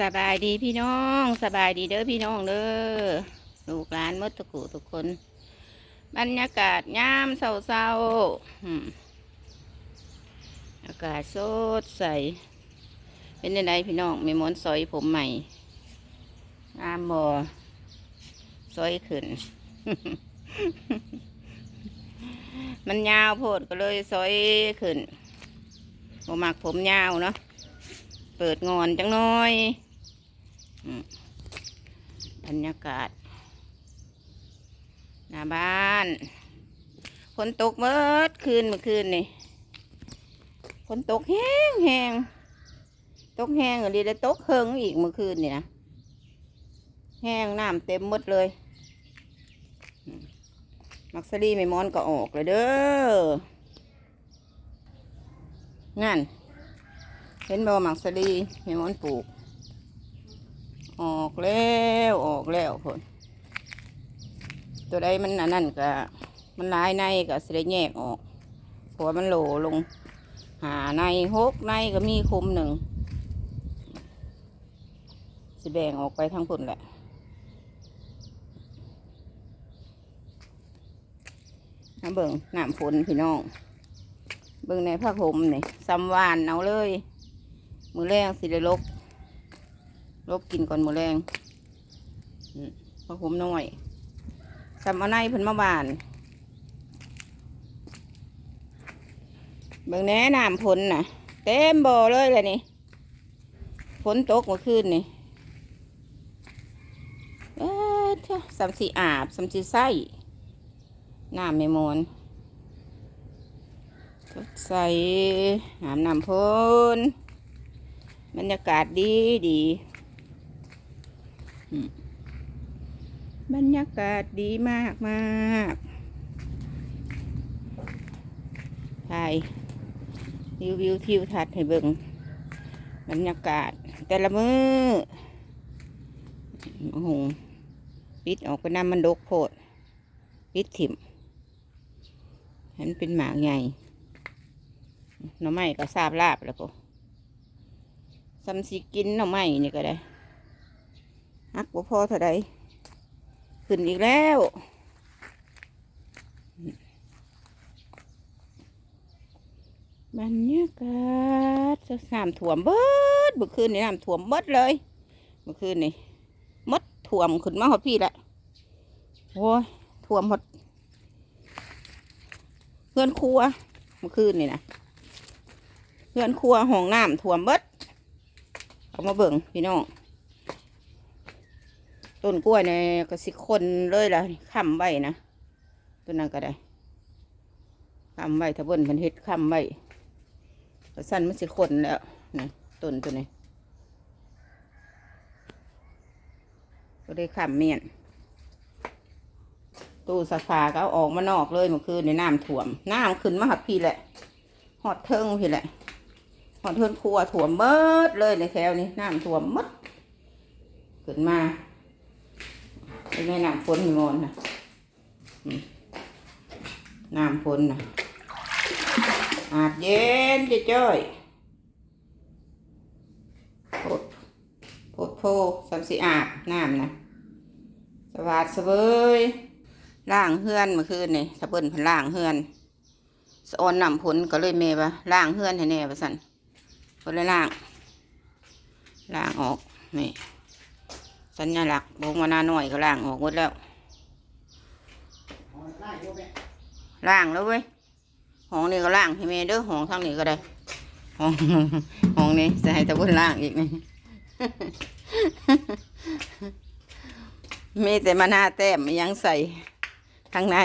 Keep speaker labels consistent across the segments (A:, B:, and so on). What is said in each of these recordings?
A: สบายดีพี่น้องสบายดีเด้อพี่น้องเด้อลูกหลานมดทุกคู่ทุกคน บรรยากาศยามเศร้าๆอืมอากาศสดใส เป็นยังไงพี่น้องมีมอนซอยผมใหม่งามบอซอยขึ้น มันยาวโพดก็เลยซอยขึ้นบ่มักผมยาวเนาะเปิดงอนจังน้อย บรรยากาศหน้าบ้านฝนตกเมื่อคืนเมื่อคืนนี่ฝนตกแห้งแห้งตกแห้งอะไรแล้วตกเฮิงอีกเมื่อคืนนี่นะแห้งน้ำเต็มหมดเลย มักซรีไม่มอนก็ออกเลยเด้อนั่น เห็นบ่มักสลีเห็นมันปลูก ออกแล้วออกแล้วผลตัวใดมันอันนั่นก็มันลายในก็สิได้แยกออกเพราะว่ามันโหลลง หาในหกในก็มีคุมหนึ่งสิแบ่งออกไปทั้งผลแหละน้ำเบิ่งน้ำฝนพี่น้อง เบิ่งในผ้าห่มนี่ซ้ำวานเอาเลย มือแรงสิได้ลบ ลบกินก่อนมือแรงอืมผ้าห่มน้อยซ้ำเอาในเพิ่นมาบาน เบิ่งแหน่น้ำฝนน่ะ เต็มบ่อเลยเลยนี่ฝนตกเมื่อคืนนี่เอ๊ะเถอะสำสีอาบสำสีไส้น้ำไม่มอนใส่หามน้ำพ้นบรรยากาศดีดี บรรยากาศดีมากมากถ่ายรีวิวทิวทัศน์ให้เบิ่งบรรยากาศ แต่ละมือโอ้โหปิดออกไปน้ำมันดกโพด ปิดถิ่มเห็นเป็นหมากใหญ่หน่อไม้ก็ทราบลาบแล้วก็ซ้ำสิกินหน่อไม้นี่ก็ได้ ฮักบ่พอเท่าใดขึ้นอีกแล้ว บรรยากาศจะน้ำท่วมเบิดเมื่อคืนนี่น้ำท่วมเบิดเลย เมื่อคืนนี่มดท่วมขึ้นมาหอดพี่ละโอ้ยท่วมหดเพื่อนครัว เมื่อคืนนี่นะเพื่อนครัวห้องน้ำท่วมเบิดเอามาเบิ่งพี่น้อง ต้นกล้วยเนี่ยก็สิคนเลยล่ะค้ำไว้นะต้นนั้นก็ได้ค้ำไว้ถ้าเบิ่นมันเฮ็ดค้ำไว้ก็สั้นมันสิคนแล้วนี่ต้นตัวนี้ก็ได้ค้ำเมียนตู้สภาก็เอาออกมานอกเลยเมื่อคืนในน้ำท่วมน้ำขึ้นมาหัดพี่แหละหอดเทิงพี่แหละหอดเทิงครัวถ่วมเบิดเลยในแถวนี้น้ำถ่วมมดขึ้นมา เป็นไงน้ำฝนมีมอนนะน้ำฝนนะอาบเย็นจะจ้อยโพดโพดโพสัมสีอาบน้ำนะสวัสดีเวยล่างเฮือนเมื่อคืนนี่สะเบิ้นพันล่างเฮือนสออนนำผลก็เลยเมว่าล่างเฮือนให้แน่ว่าสันก็เลยล่าง ล่างออกนี่ สัญลักษณ์บงวนาหน่อยก็ล่างออกหมดแล้วล่างแล้วเว้ยห้องนี้ก็ล่างให้แม่เด้อห้องทางนี้ก็ได้ห้องห้องนี้จะให้ตะบุนล่างอีกนี่มีแต่มาหน้าแต้มยังใส่ข้างใน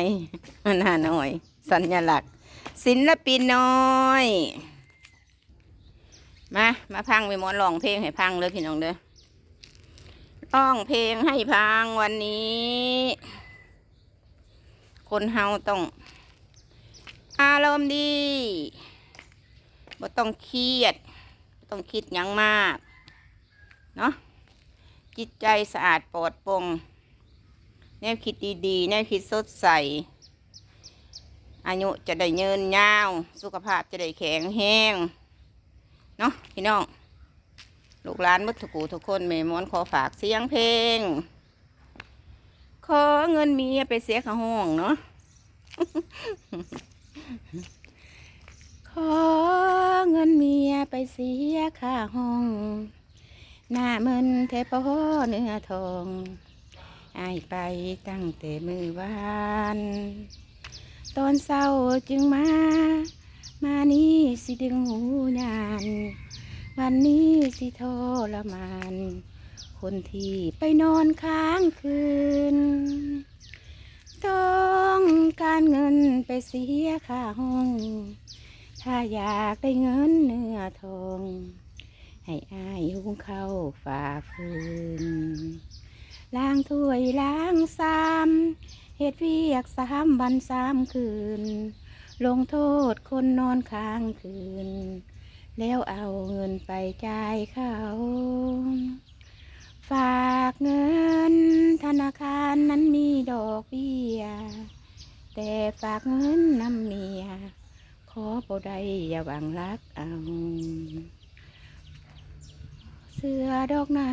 A: มาหน้าหน่อย สัญลักษณ์ศิลปินน้อย มา มาพังไปมอนรองเพลงให้พังเลยพี่น้องเด้อ ร้องเพลงให้พังวันนี้ คนเฮาต้อง อารมณ์ดีบ่ต้องเครียดบ่ต้องคิดยังมาก เนาะจิตใจสะอาดปลอดโปร่งแนวคิดดีๆ แนวคิดสดใส อายุจะได้เยืนยาว สุขภาพจะได้แข็งแรงเนาะพี่น้อง ลูกหลานมุทุกูทุกคนเมมอนขอฝากเสียงเพลง ขอเงินเมียไปเสียค่าห้องเนาะขอเงินเมียไปเสียค่าห้อง หน้าเมินแทพอเนื้อทองไอไปตั้งแต่มือวานตอนเศร้าจึงมา มานี่สิดึงหูยาน วันนี้สิทรมานคนที่ไปนอนค้างคืน ต้องการเงินไปเสียค่าห้อง ถ้าอยากได้เงินเนื้อทอง ให้อายหุงข้าฝ่าฟืน ล้างถ้วยล้างซามเฮ็ดเวียกสามวันสามคืน ลงโทษคนนอนค้างคืน แล้วเอาเงินไปจ่ายเขา ฝากเงิน ธนาคารนั้นมีดอกเบี้ย แต่ฝากเงินน้ำเมีย ขอบ่ได้อย่าหวังรักเอา เสือดอกหนา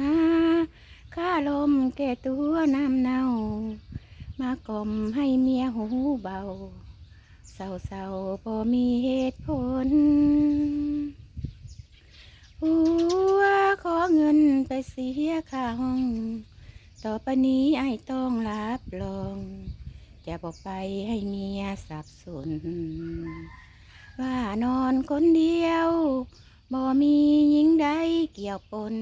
A: ข้าลมแก่ตัวน้ำเนามากล่อมให้เมียหูเบาเศร้าเศร้าๆบ่มีเหตุผล ผัวขอเงินไปเสียค่าห้อง ต่อไปนี้ไอ้ต้องรับรอง จะบอกไปให้เมียสับสน ว่านอนคนเดียว บ่มีหญิงใดเกี่ยวปน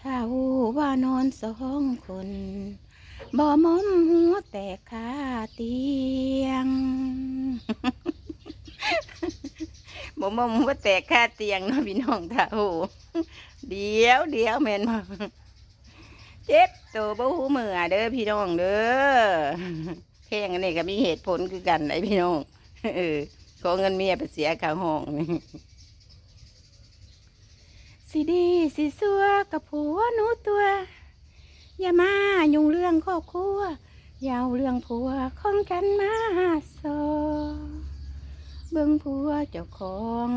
A: ถ้าหูว่านอนสองคน บ่มอมหัวแตกขาเตียง บ่มอมหัวแตกขาเตียงเนาะพี่น้องท่าหูเดี๋ยวเดี๋ยวแม่นบ่เจ็บตัวบ่หูมือเด้อพี่น้องเด้อเพลงอันนี้ก็มีเหตุผลคือกันไอ้พี่น้องเออขอเงินเมียไปเสียค่าห้องสิดีสิสัวกับผัวหนูตัว อย่ามายุ่งเรื่องครอบครัวอย่าเอาเรื่องผัวของกันมาสอ เบิ่งผัวเจ้าของ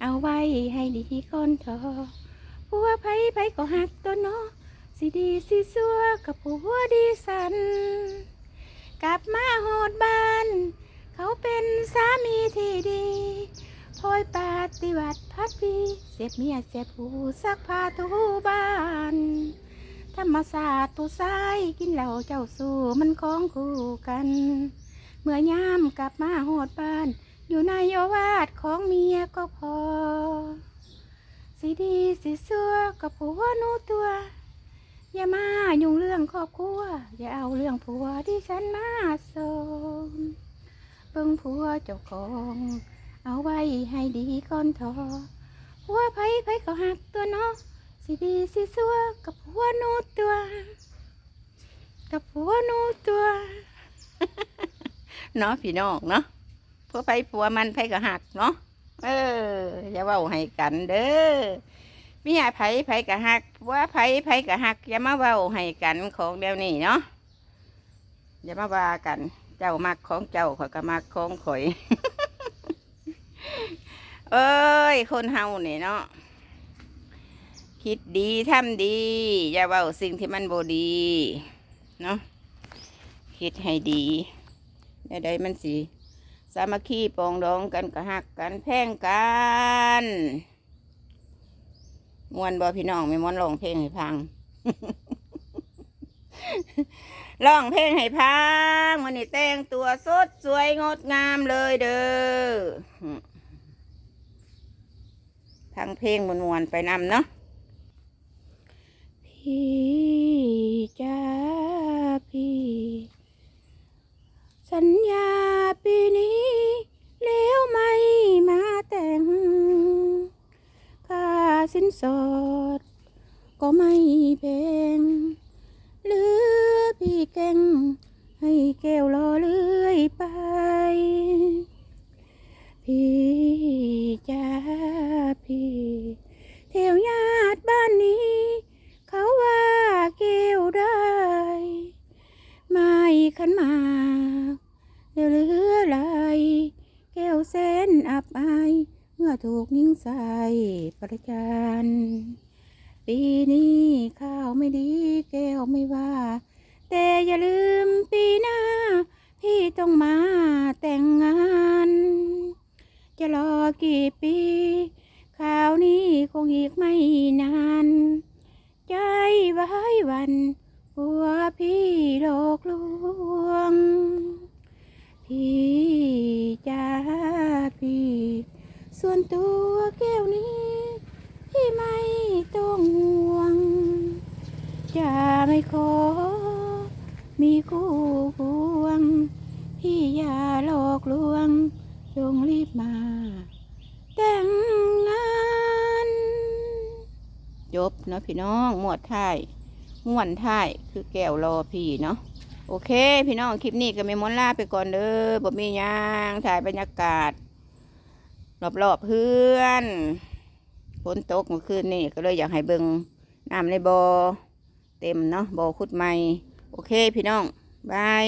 A: เอาไว้ให้ดีก่อนเถอะผัวไผไผก็หักตัวเนาะสิดีสิสัวกับผัวดีสัน กลับมาโหดบ้าน เขาเป็นสามีที่ดีคอยปฏิบัติพัดดีเสียบเมียเสียบผู้ซักผ้าทูบ้านธรรมศาสตร์ผู้ชายกินเหล้าเจ้าสู้มันของคู่กัน เมื่อยามกลับมาโหดบ้าน อยู่ในโอวาทของเมียก็พอ สิดีสิซัวกับผัวหนูตัว อย่ามายุ่งเรื่องครอบครัว อย่าเอาเรื่องผัวที่ฉันมาสมเบิ่งผัวเจ้าของ เอาไว้ให้ดีก่อนทอผัวไผไผก็หักตัวเนาะสิดีสิสัวกับผัวหนูตัว กับผัวหนูตัวเนาะพี่น้องเนาะ ผัวไผผัวมันไผก็หักเนาะเอออย่าเว้าให้กันเด้อเมียไผไผก็หักผัวไผไผก็หักอย่ามาเว้าให้กันของเดี๋ยวนี้เนาะอย่ามาว่ากัน เจ้ามักของเจ้าข่อยก็มักของข่อยเอ้ย คนเฮานี่เนาะคิดดีทำดี อย่าเว่าสิ่งที่มันบดีเนาะคิดให้ดีใดๆมันสิ สามัคคีปรองดองกันกระหักกันแพ่งกันมวนบอพี่น้องไม่มวนร้องเพลงให้พังร้องเพลงให้พังมันนี่แต่งตัวสดสวยงดงามเลยเด้อพังเพลงมวนๆไปนำเนาะพี่จ้าพี่ สัญญาปีนี้ แล้วไม่มาแต่ง ค่า สอด ก็ไม่แพงเหลือพี่แกงให้แก้วรอเลื่อยไป พี่จ้าพี่แถวญาติบ้านนี้ เขาว่าเกวได้ ไม่ขันมากเหลือไหลแก้วเส้นอับอาย เมื่อถูกยิงใส่ประจา อย่าลืมปีหน้า พี่ต้องมาแต่งงาน จะรอกี่ปีข่าวนี้คงอีกไม่นาน ใจไว้วันหัวพี่โลกลวง พี่จ้าพี่ส่วนตัวแก้วนี้ พี่ไม่ต้องห่วง จะไม่ขอ มีคู่ควง พี่อย่าหลอกลวง จงรีบมา แต่งงานจบเนาะพี่น้องหมวดท้ายม่วนท้ายคือแก้วรอพี่เนาะโอเค พี่น้องคลิปนี้ก็ไม่มอนลาไปก่อนเด้อบ่มียังถ่ายบรรยากาศรอบๆเพื่อนฝนตกเมื่อคืนนี่ก็เลยอยากให้เบิงน้ำในบอ่อเต็มเนาะบ่อขุดใหม่ โอเคพี่น้องบาย